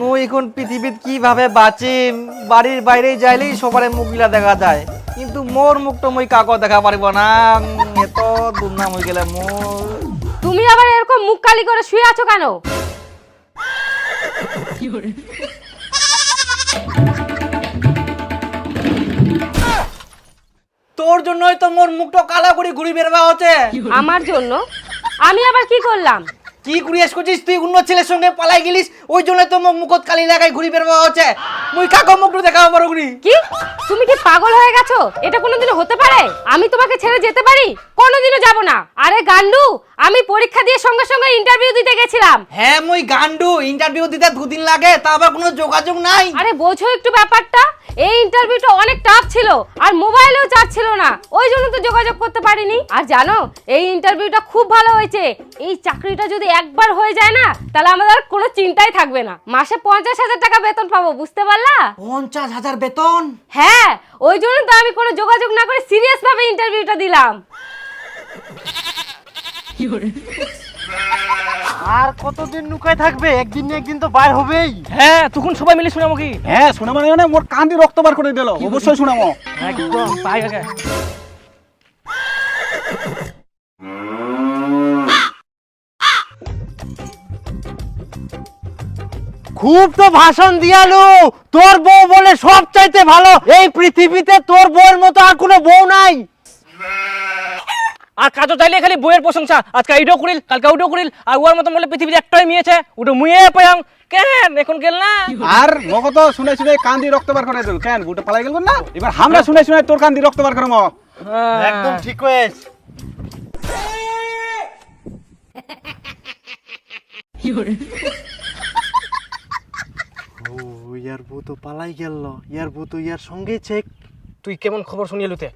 মুই এখন পৃথিবীত কীভাবে বাঁচিম? বাড়ির বাইরে যাইলেই সবার মুখগুলা দেখা যায়। কিন্তু মোর মুখটা মুই কাকো দেখা পারিব না। এত দুর্নাম হয়ে গেলে মোর। তুমি আবার এরকম মুখ কালি করে শুয়ে আছো কেন? তোর জন্যই তো মোর মুখটা কালা করে ঘুরি বেরবা হচ্ছে। আমার জন্য? আমি আবার কি করলাম? কি করিয়াস করছিস? তুই অন্য ছেলের সঙ্গে পালাই গেলিস? ওই জন্য তো মুখ মুখত কালি লাগাই ঘুরি বেরবা হচ্ছে। মুই কাকো মুখটা দেখাবো পারো ঘুরি কি? তুমি কি পাগল হয়ে গেছো? এটা কোনোদিনও হতে পারে? আমি তোমাকে ছেড়ে যেতে পারি? কোনোদিনও যাব না। আরে গান্ডু আমি পরীক্ষা দিয়ে সঙ্গে সঙ্গে ইন্টারভিউ দিতে গেছিলাম। হ্যাঁ মুই গান্ডু। ইন্টারভিউ দিতে দুদিন লাগে তা আবার কোনো যোগাযোগ নাই? আরে বোঝো একটু ব্যাপারটা। এই ইন্টারভিউটা অনেক টাফ ছিল আর মোবাইলেও চার্জ ছিল না। ওই জন্য তো যোগাযোগ করতে পারিনি। আর জানো এই ইন্টারভিউটা খুব ভালো হয়েছে। এই চাকরিটা যদি একবার হয়ে যায় না তাহলে আমাদের আর কোনো চিন্তাই থাকবে না। মাসে পঞ্চাশ হাজার টাকা বেতন পাবো বুঝতে পারলা? পঞ্চাশ হাজার বেতন? হ্যাঁ ওই জন্য তো আমি কোনো যোগাযোগ না করে সিরিয়াস ভাবে ইন্টারভিউটা দিলাম। আর কতদিন নুকায় থাকবে? একদিন না একদিন তো বাইর হবেই। হ্যাঁ তখন সবাই মিলে শুনামো কি? হ্যাঁ শোনা মানে মানে মোর কান্দি রক্ত বার করে দিল। অবশ্যই শোনামো একদম তাই আগে। খুব তো ভাষণ দিয়ালু। তোর বউ বলে সব চাইতে ভালো। এই পৃথিবীতে তোর বউয়ের মতো আর কোনো বউ নাই। আর কাজও চাইলে খালি বইয়ের প্রশংসা। আজকে এইটাও করিল কালকে ওইটাও করিল আর ওর মতন বলে পৃথিবীর একটাই মেয়েছে ওটা মুয়ে পায়াং। কেন? এখন গেল না? আর মগ তো শুনে শুনে কান্দি রক্ত বার করে দিল। কেন? বুটা পালাই গেল না? এবার আমরা শুনে শুনে তোর কান্দি রক্ত বার করব একদম ঠিক হয়েছ ও ইয়ার বউ তো পালাই গেল। ইয়ার বউ তো ইয়ার সঙ্গে চেক তুই কেমন খবর শুনিয়ে লুতে?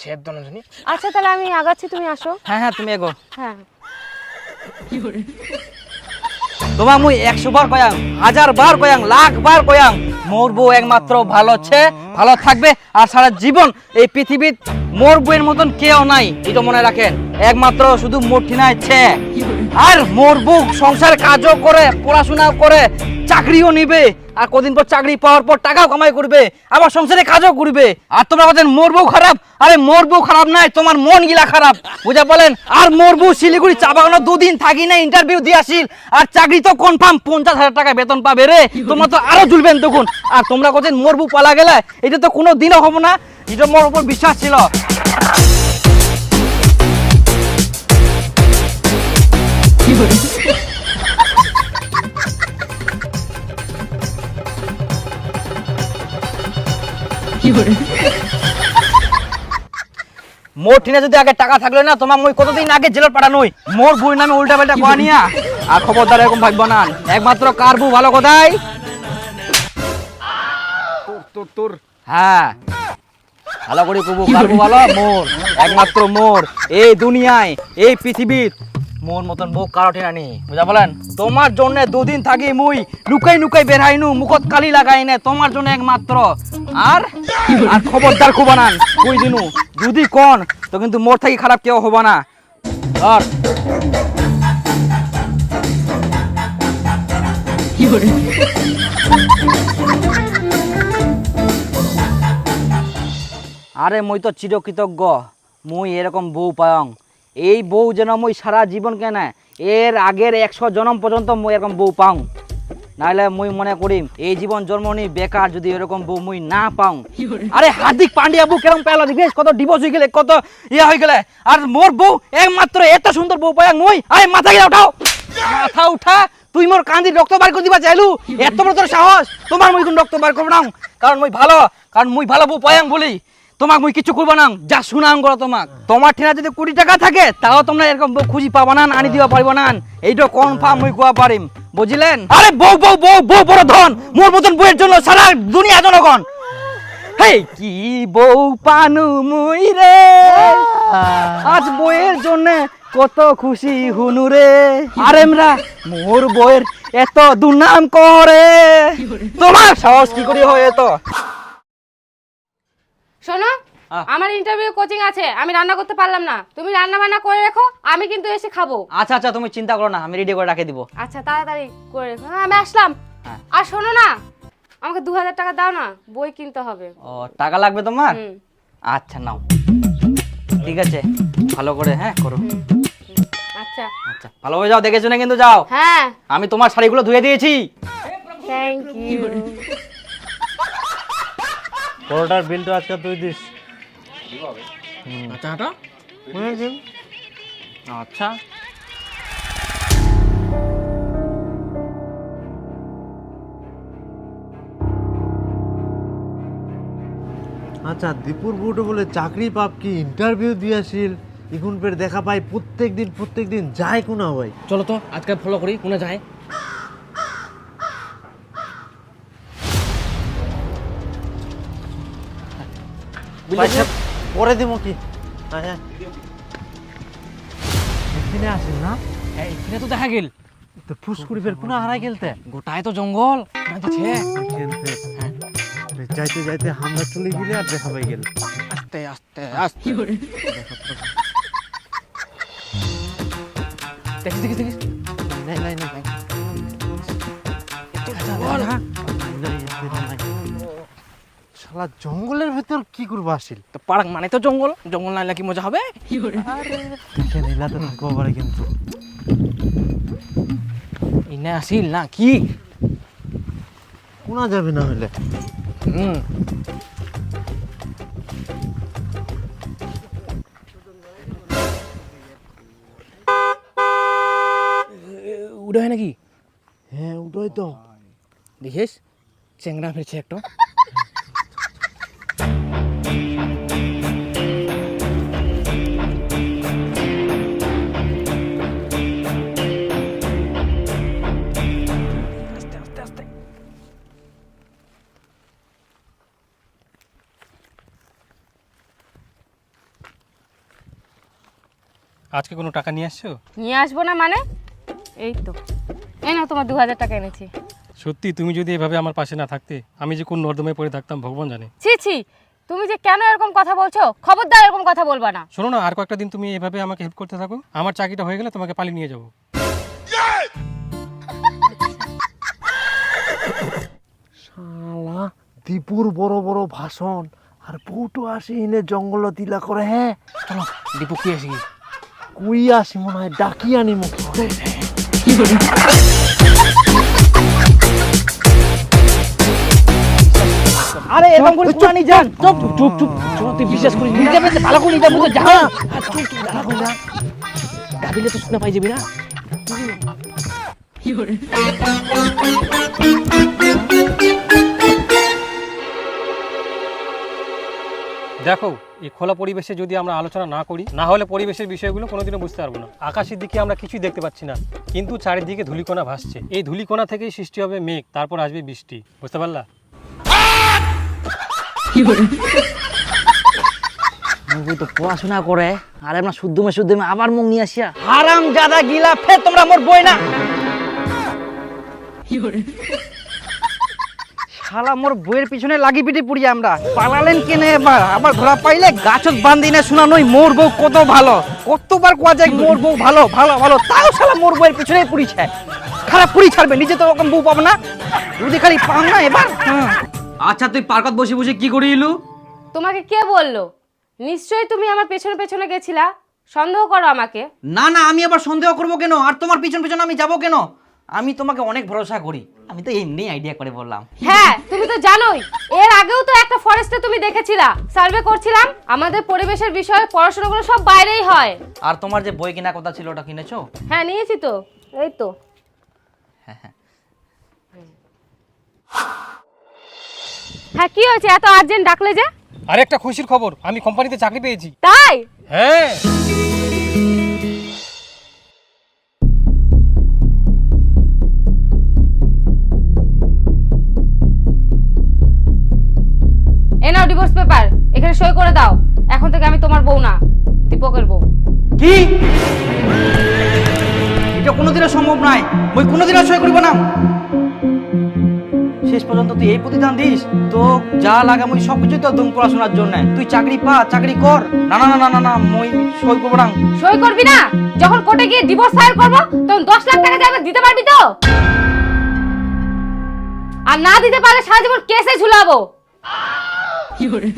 ছেদ দন জানি আচ্ছা তাহলে আমি আগাচ্ছি তুমি আসো। হ্যাঁ হ্যাঁ তুমি এগো। হ্যাঁ। তোমার মুই একশো বার কয়াং হাজার বার কয়াং লাখ বার কয়াং মোর বউ একমাত্র ভালো ছে ভালো থাকবে আর সারা জীবন এই পৃথিবীর মোর বউয়ের মতন কেউ নাই এটা মনে রাখেন। একমাত্র শুধু মোর ঠিনায় ছে। আর মোর বউ সংসার কাজও করে, পড়াশোনাও করে, চাকরিও নিবে, আর কদিন পর চাকরি পাওয়ার পর টাকাও কামাই করবে, আবার সংসারে কাজও করবে। আর তোমরা বলছেন মোর বউ খারাপ? আরে মোর বউ খারাপ নাই তোমার মন গিলা খারাপ। বুঝা বলেন আর মোর বউ শিলিগুড়ি, চা বাগানো দুদিন থাকি না ইন্টারভিউ দিয়ে আসিল। আর চাকরি তো কনফার্ম পঞ্চাশ হাজার টাকা বেতন পাবে রে। তোমরা তো আরও ঝুলবেন তখন। আর তোমরা বলছেন মোর বউ পালা গেলে, এটা তো কোনো দিনও হব না। এটা মোর উপর বিশ্বাস ছিল। মোর ঠিনে যদি আগে টাকা থাকলে না তোমার মই কতদিন আগে জেলত পাঠানোই? মোর বউর নামে উল্টা পাল্টা কোয়া নিয়া। আর খবরদার এরকম ভাববো না একমাত্র কার বউ ভালো কোথায়? তোর তোর হ্যাঁ। ভালো করে কবু ভালো? মোর। একমাত্র মোর। এই দুনিয়ায় এই পৃথিবীর মোর মতন বউ কারও ঠিনা নেই বুঝা বলেন? তোমার জন্য দুদিন থাকি মুই লুকাই লুকাই বেরহাইনু মুখত কালি লাগাই নে তোমার জন্য একমাত্র। আর আর খবরদার খুব বানান কই দিনু? যদি কোন তো কিন্তু মোর থাকি খারাপ কেউ হব না। আর আরে মুই তো চিরকৃতজ্ঞ মুই এরকম বউ পায়ং। এই বউ যেন মুই সারা জীবন কেন? এর আগের একশো জনম পর্যন্ত মুই এরকম বউ পাও। নাহলে মুই মনে করি এই জীবন জন্ম নি বেকার যদি এরকম বউ মুই না পাও। আরে হার্দিক পান্ডিয়া বউ কেরম পেল দেখিস কত ডিভোর্স হয়ে গেলে কত ইয়ে হয়ে গেলে। আর মোর বউ একমাত্র এত সুন্দর বউ পায়াং মুই আরে মাথা গিয়ে উঠাও। মাথা উঠা তুই মোর কান্দি রক্ত বার করে দিবা চাইলু এত বড় তোর সাহস তোমার মুই কোন রক্ত বার করব না। কারণ মুই ভালো কারণ মুই ভালো বউ পায়াং বলি। তোমাক মুই কিছু করব না। যা শুনাং করো তোমাক। তোমার ঠিনা যদি কোটি টাকা থাকে, তাও তোমরা এরকম খুঁজি পাবা না, আনি দিবা পারিব না। এইটা কনফার্ম মুই কোয়া পারিম বুঝিলেন? আরে বউ বউ বউ বউ, বড় ধন। মোর মতন বউয়ের জন্য সারা দুনিয়া জনগণ। হেই, কি বউ পানু মুই রে? আজ বউয়ের জন্য কত খুশি হুনু রে? আরেমরা মোর বউয়ের এত দুর্নাম করে। তোমার সাহস কি করি হয় এত? শোনো আমার ইন্টারভিউ কোচিং আছে আমি রান্না করতে পারলাম না। তুমি রান্না বান্না করে রেখো আমি কিন্তু এসে খাব। আচ্ছা আচ্ছা তুমি চিন্তা করো না আমি রেডি করে রাখে দিব। আচ্ছা তাড়াতাড়ি করে রেখো। হ্যাঁ আমি আসলাম। হ্যাঁ। আর শোনো না আমাকে দু হাজার টাকা দাও না বই কিনতে হবে। ও টাকা লাগবে তোমার? আচ্ছা নাও। ঠিক আছে ভালো করে হ্যাঁ করো। আচ্ছা। আচ্ছা ভালো ভালোভাবে যাও দেখে শুনে কিন্তু যাও। হ্যাঁ। আমি তোমার শাড়িগুলো ধুয়ে দিয়েছি। থ্যাংক ইউ পরোটার বিলটা আজকে তুই দিস। আচ্ছা আচ্ছা। আচ্ছা দীপুর বুটো বলে চাকরি পাপ কি? ইন্টারভিউ দিয়েছিল এখন ফের দেখা পাই প্রত্যেক দিন প্রত্যেক দিন যায় কোনা ভাই? চলো তো আজকে ফলো করি কোনে যায়? পয়সা পরে দিব কি? হ্যাঁ হ্যাঁ। এখানে আসেন না? হ্যাঁ এখানে তো দেখা গেল। তো ফুসকুড়ি ফের কোনা হারাই গেলতে গোটায় তো জঙ্গল। যাইতে যাইতে হামলা চলে গেলে আর দেখা পাই গেল। আস্তে আস্তে আস্তে। দেখি দেখি দেখি নাই নাই নাই শালা জঙ্গলের ভেতর কি করব আসিল? তো পার্ক মানে তো জঙ্গল জঙ্গল নাইলে কি মজা হবে? দেখে নিলাতে থাকব পারে কিন্তু। ইনে আসিল না কি? কোনা যাবে না হলে? হুম। উড়ে নাকি? হ্যাঁ ওটাই তো। দেখিস? চেংড়া ফিরছে একটা। আজকে কোনো টাকা নিয়ে আসছো? নিয়ে আসব না মানে? এই তো। এই না তোমার দু হাজার টাকা এনেছি। সত্যি তুমি যদি এভাবে আমার পাশে না থাকতে আমি যে কোন নর্দমায় পড়ে থাকতাম ভগবান জানে। ছি ছি তুমি যে কেন এরকম কথা বলছো? খবরদার এরকম কথা বলবা না। শোনো না আর কয়েকটা দিন তুমি এভাবে আমাকে হেল্প করতে থাকো। আমার চাকরিটা হয়ে গেলে তোমাকে পালিয়ে নিয়ে যাব। শালা দীপুর বড় বড় ভাষণ আর বউটো আসি এনে জঙ্গল দিলা করে হ্যাঁ? চলো দীপু কি আসি কুই আসি মনে হয় ডাকি আনি মুখ আরে এরকম করে পুরানি যান? চুপ চুপ চুপ চলো তুই বিশ্বাস করিস নিজে পেতে ভালো করে নিজে বুঝে যা। ভাবিলে তো শুনে পাই যাবি না। দেখো, এই খোলা পরিবেশে যদি আমরা আলোচনা না করি, না হলে পরিবেশের বিষয়গুলো কোনোদিনও বুঝতে পারব না। আকাশের দিকে আমরা কিছুই দেখতে পাচ্ছি না, কিন্তু চারিদিকে ধূলিকণা ভাসছে। এই ধূলিকণা থেকেই সৃষ্টি হবে মেঘ, তারপর আসবে বৃষ্টি। বুঝতে পারলা? মুখ তো পড়াশোনা করে, আর আমরা শুদ্ধমে শুদ্ধমে আবার মুখ নিয়ে আসিয়া হারাম জাদা গিলা ফের তোমরা মোর বই না। শালা মোর বইয়ের পিছনে লাগি পিটি পুড়ি আমরা। পালালেন কেনে এবার? আবার ধরা পাইলে গাছত বান্ধি না শোনানোই মোর বউ কত ভালো। কতবার কোয়া যায় মোর বউ ভালো ভালো ভালো তাও শালা মোর বইয়ের পিছনে পুড়িছে। খারাপ পুড়ি ছাড়বে নিজে তো ওরকম বউ পাবো না। যদি খালি পাও না এবার? আচ্ছা তুই পার্কত বসে বসে কি করিলু তোমাকে কে বলল? নিশ্চয়ই তুমি আমার পেছনে পেছনে গেছিলা। সন্দেহ করো আমাকে। না না আমি আবার সন্দেহ করব কেন? আর তোমার পিছন পিছন আমি যাব কেন? আমি তোমাকে অনেক ভরসা করি। আমি তো এমনি আইডিয়া করে বললাম। হ্যাঁ তুমি তো জানোই এর আগেও তো একটা ফরেস্টে তুমি দেখেছিলা। সার্ভে করছিলাম আমাদের পরিবেশের বিষয়ে পড়াশোনাগুলো সব বাইরেই হয়। আর তোমার যে বই কেনা কথা ছিল ওটা কিনেছো? হ্যাঁ নিয়েছি তো এই তো। হ্যাঁ কি হয়েছে? এত আর্জেন্ট ডাকলে যে? আর একটা খুশির খবর আমি কোম্পানিতে চাকরি পেয়েছি। তাই? হ্যাঁ। কি? এটা কোনোদিনও সম্ভব নয় বই কোনোদিনও সই করিব না। শেষ পর্যন্ত তুই এই প্রতিদান দিস তো যা লাগে মুই সব কিছুই তো দুম পড়াশোনার জন্য। তুই চাকরি পা চাকরি কর। না না না না না মুই সই করব না। সই করবি না? যখন কোর্টে গিয়ে ডিভোর্স ফাইল করব তখন দশ লাখ টাকা যাবে দিতে পারবি তো? আর না দিতে পারলে সারা জীবন কেসে ঝুলাবো। সই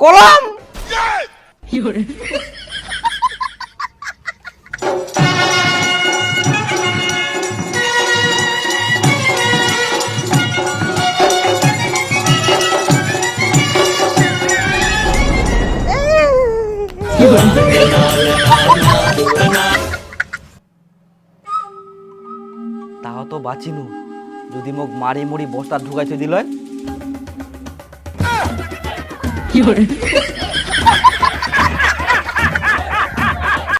কলম? তাও তো বাঁচিনু। যদি মোক মারি মুড়ি বস্তা ঢুকাইতে দিল